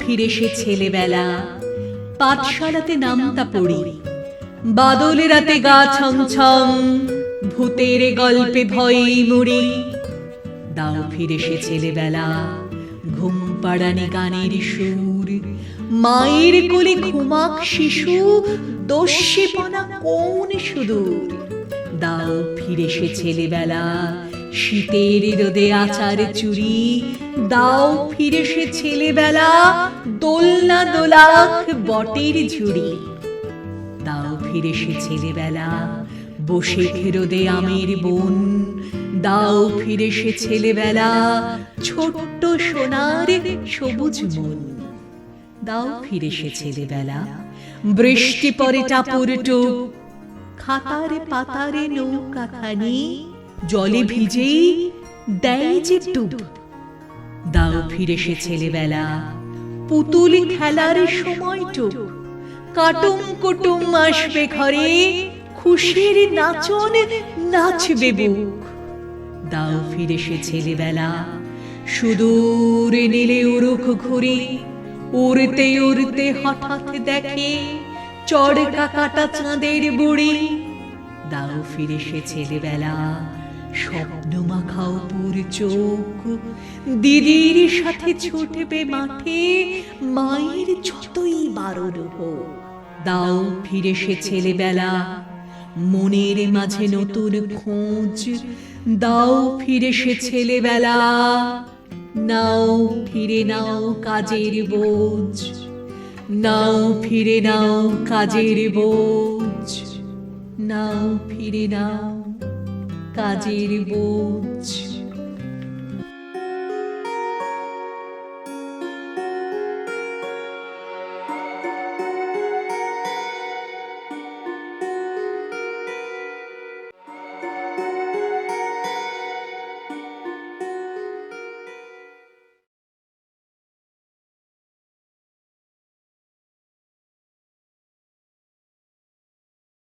ফিরে সে ছেলেবেলা। পাঠশালাতে নামতা পড়ি। বাদল রাতে গা ছম ভূতের গল্পে ভয়ে মরি। দাও, ফিরে সে ছেলেবেলা, ঘুম পাড়ানি গানের সুর। মায়ের কোলে ঘুমাক শিশু, দস্যিপনা কোন সুদূর। দাও, ফিরে সে ছেলেবেলা শীতের রোদে আচার চুরি, দাও ফিরে সে ছেলেবেলা, দোলনা দোলাক বটের ঝুড়ি। দাও ফিরে সে ছেলেবেলা, বসে ফেরোদে আমের বন। দাও ফিরে সে ছেলেবেলা, ছোট্ট সোনার সবুজ মন। দাও ফিরে সে ছেলেবেলা, বৃষ্টি পরে টাপুর টুপ খাতার পাতারে নৌকা খানি জলে ভিজেই দেয় যে টুপ দাও ফিরে সে ছেলেবেলা। পুতুল খেলার সময়টুক কাটুম কুটুম আসবে ঘরে। খুশির নাচন নাচবে বুক। দাও ফিরে সে ছেলেবেলা। সুদূর নীলে উরুখ ঘুরি উড়তে উড়তে হঠাৎ দেখে চড়কা কাটা চাঁদের বুড়ি। দাও ফিরে সে ছেলেবেলা। স্বপ্ন মাখাও পুর চোখ। দিদির সাথে ছুটবে মাঠে, মায়ের যতই বারণ হোক, দাও ফিরে সে ছেলেবেলা। মনের মাঝে নতুন খোঁজ, দাও ফিরে সে ছেলেবেলা। নাও ফিরে নাও কাজের বোঝ, নাও ফিরে নাও কাজের বোঝ, নাও ফিরে নাও কাজের বোঝ।